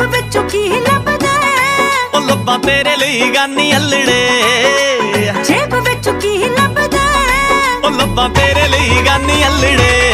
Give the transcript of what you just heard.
ਜੇਬ ਵਿੱਚੋਂ ਕੀ ਲੱਭਦਾ? ਉਹ ਲੱਭਾਂ ਤੇਰੇ ਲਈ ਗਾਨੀ ਅਲੜੇ। ਜੇਬ ਵਿੱਚੋਂ ਕੀ ਲੱਭਦਾ? ਉਹ ਲੱਭਾਂ ਤੇਰੇ ਲਈ ਗਾਨੀ ਅਲੜੇ।